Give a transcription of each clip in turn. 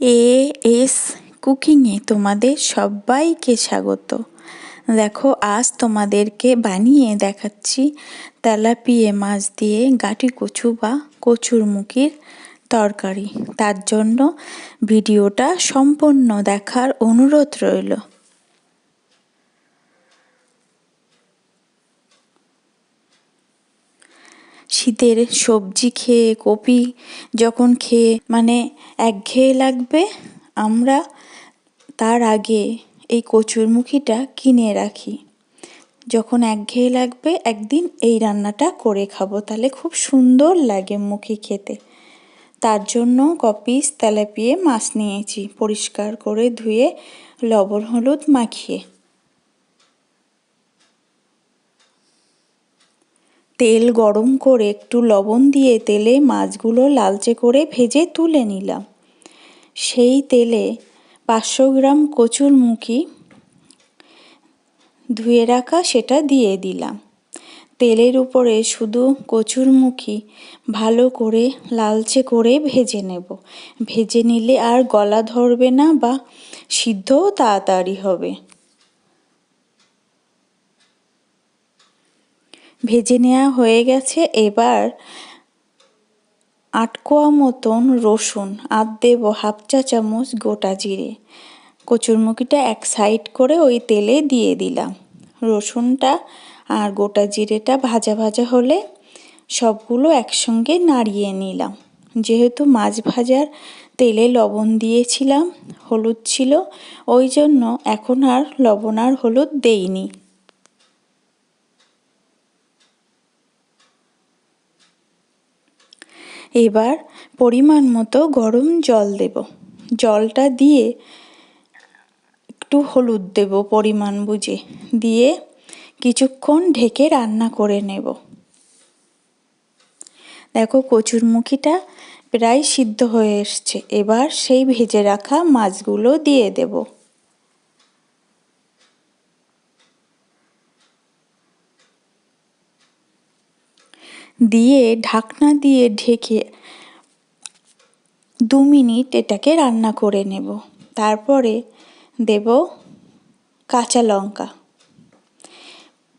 A S কুকিংয়ে তোমাদের সবাইকে স্বাগত। দেখো, আজ তোমাদেরকে বানিয়ে দেখাচ্ছি তেলাপিয়ে মাছ দিয়ে গাটি কচু বা কচুর মুখির তরকারি। তার জন্য ভিডিওটা সম্পূর্ণ দেখার অনুরোধ রইল। শীতের সবজি খেয়ে, কপি যখন খেয়ে মানে একঘেয়ে লাগবে, আমরা তার আগে এই কচুরমুখিটা কিনে রাখি। যখন একঘেয়ে লাগবে, একদিন এই রান্নাটা করে খাব। তাহলে খুব সুন্দর লাগে মুখি খেতে। তার জন্য কপিস, তেলাপিয়ে, মাছ নিয়েছি। পরিষ্কার করে ধুয়ে লবণ, হলুদ মাখিয়ে। তেল গরম করে একটু লবণ দিয়ে তেলে মাছগুলো লালচে করে ভেজে তুলে নিলাম। সেই তেলে পাঁচশো গ্রাম কচুর মুখি ধুয়ে রাখা সেটা দিয়ে দিলাম। তেলের উপরে শুধু কচুর মুখি ভালো করে লালচে করে ভেজে নেব। ভেজে নিলে আর গলা ধরবে না বা সিদ্ধও তাড়াতাড়ি হবে। ভেজে নেওয়া হয়ে গেছে। এবার আটকোয়া মতন রসুন আর দেবো হাফ চা চামচ গোটা জিরে। কচুরমুখিটা এক সাইড করে ওই তেলে দিয়ে দিলাম। রসুনটা আর গোটা জিরেটা ভাজা ভাজা হলে সবগুলো একসঙ্গে নাড়িয়ে নিলাম। যেহেতু মাছ ভাজার তেলে লবণ দিয়েছিলাম, হলুদ ছিল, ওই জন্য এখন আর লবণ আর হলুদ দেইনি। এবার পরিমাণ মতো গরম জল দেব। জলটা দিয়ে একটু হলুদ দেব পরিমাণ বুঝে। দিয়ে কিছুক্ষণ ঢেকে রান্না করে নেব। দেখো কচুরমুখিটা প্রায় সিদ্ধ হয়ে এসছে। এবার সেই ভেজে রাখা মাছগুলো দিয়ে দেবো। দিয়ে ঢাকনা দিয়ে ঢেকে দু মিনিট এটাকে রান্না করে নেব। তারপরে দেব কাঁচা লঙ্কা।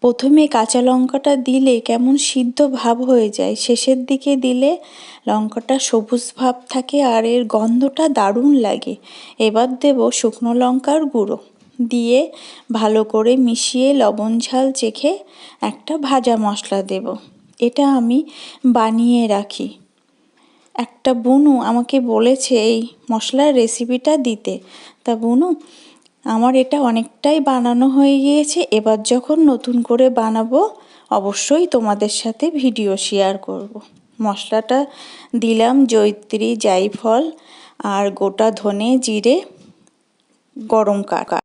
প্রথমে কাঁচা লঙ্কাটা দিলে কেমন সিদ্ধ ভাব হয়ে যায়, শেষের দিকে দিলে লঙ্কাটা সবুজ ভাব থাকে আর এর গন্ধটা দারুণ লাগে। এবার দেব শুকনো লঙ্কার গুঁড়ো দিয়ে ভালো করে মিশিয়ে লবণ ঝাল চেখে একটা ভাজা মশলা দেব। এটা আমি বানিয়ে রাখি। একটা বুনু আমাকে বলেছে এই মশলার রেসিপিটা দিতে। তা বুনু, আমার এটা অনেকটাই বানানো হয়ে গিয়েছে, এবার যখন নতুন করে বানাবো, অবশ্যই তোমাদের সাথে ভিডিও শেয়ার করব। মশলাটা দিলাম জৈত্রী জায়ফল আর গোটা ধনে জিরে গরম কাকা